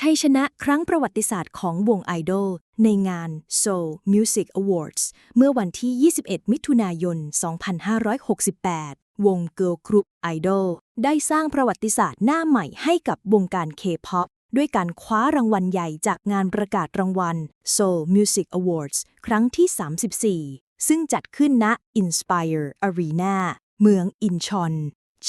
ชัยชนะครั้งประวัติศาสตร์ของวงไอดอลในงาน Seoul Music Awards เมื่อวันที่ 21 มิถุนายน 2568 วง Girl Group Idol ได้สร้างประวัติศาสตร์หน้าใหม่ให้กับวงการ K-POP ด้วยการคว้ารางวัลใหญ่จากงานประกาศรางวัล Seoul Music Awards ครั้งที่ 34 ซึ่งจัดขึ้นณ Inspire Arena เมืองอินชอน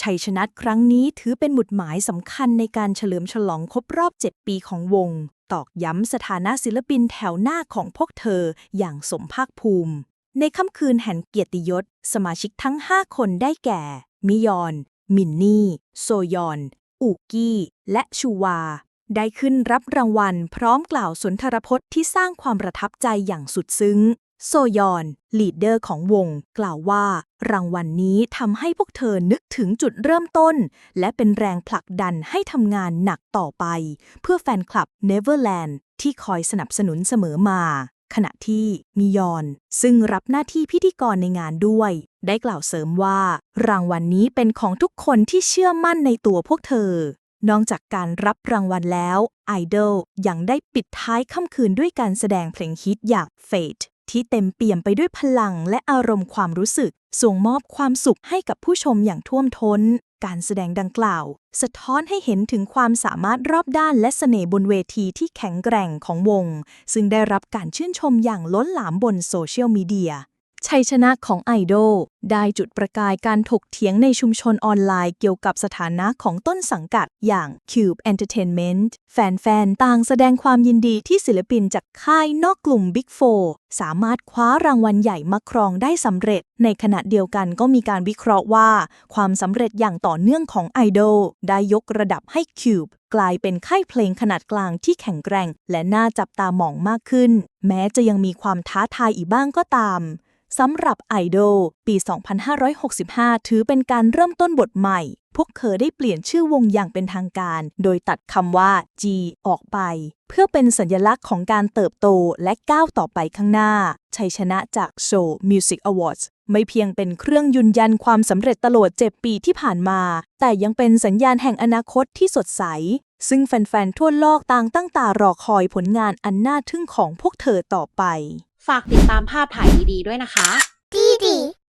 ชัยชนะครั้งนี้ถือเป็นหมุดหมายสำคัญในการเฉลิมฉลองครบรอบ 7 ปีของวง ตอกย้ำสถานะศิลปินแถวหน้าของพวกเธออย่างสมภาคภูมิ ในค่ำคืนแห่งเกียรติยศ สมาชิกทั้ง 5 คนได้แก่ มิยอน มินนี่ โซยอน อูกี้ และชูวา ได้ขึ้นรับรางวัลพร้อมกล่าวสุนทรพจน์ที่สร้างความประทับใจอย่างสุดซึ้งโซยอน ลีดเดอร์ของวง กล่าวว่า รางวัลนนี้ทำให้พวกเธอนึกถึงจุดเริ่มต้น และเป็นแรงผลักดันให้ทำงานหนักต่อไป เพื่อแฟนคลับ Neverland ที่คอยสนับสนุนเสมอมา ขณะที่มิยอน ซึ่งรับหน้าที่พิธีกรในงานด้วย ได้กล่าวเสริมว่า รางวัลนนี้เป็นของทุกคนที่เชื่อมั่นในตัวพวกเธอนอกจากการรับรางวัลแล้วไอดอลยังได้ปิดท้ายค่ำคืนด้วยการแสดงเพลงฮิตอย่าง Fate ที่เต็มเปี่ยมไปด้วยพลังและอารมณ์ความรู้สึก ส่งมอบความสุขให้กับผู้ชมอย่างท่วมท้น การแสดงดังกล่าว สะท้อนให้เห็นถึงความสามารถรอบด้านและเสน่ห์บนเวทีที่แข็งแกร่งของวง ซึ่งได้รับการชื่นชมอย่างล้นหลามบนโซเชียลมีเดีย ชัยชนะของไอดอลได้จุดประกายการถกเถียงในชุมชนออนไลน์เกี่ยวกับสถานะของต้นสังกัดอย่าง Cube Entertainment แฟนๆ ต่างแสดงความยินดีที่ศิลปินจากค่ายนอกกลุ่ม Big 4 สามารถคว้ารางวัลใหญ่มาครองได้สำเร็จ ในขณะเดียวกันก็มีการวิเคราะห์ว่า ความสำเร็จอย่างต่อเนื่องของไอดอลได้ยกระดับให้ Cube กลายเป็นค่ายเพลงขนาดกลางที่แข็งแกร่ง และน่าจับตามองมากขึ้น แม้จะยังมีความท้าทายอีกบ้างก็ตาม สำหรับไอดอลปี 2565 ถือเป็นการเริ่มต้นบทใหม่ พวกเธอได้เปลี่ยนชื่อวงอย่างเป็นทางการ โดยตัดคำว่า G ออกไป เพื่อเป็นสัญลักษณ์ของการเติบโตและก้าวต่อไปข้างหน้า ชัยชนะจาก Show Music Awards ไม่เพียงเป็นเครื่องยืนยันความสำเร็จตลอด7ปีที่ผ่านมา แต่ยังเป็นสัญญาณแห่งอนาคตที่สดใส ซึ่งแฟนๆ ทั่วโลกต่างตั้งตารอคอยผลงานอันน่าทึ่งของพวกเธอต่อไป ฝากติดตามภาพถ่ายดีๆด้วยนะคะ弟弟。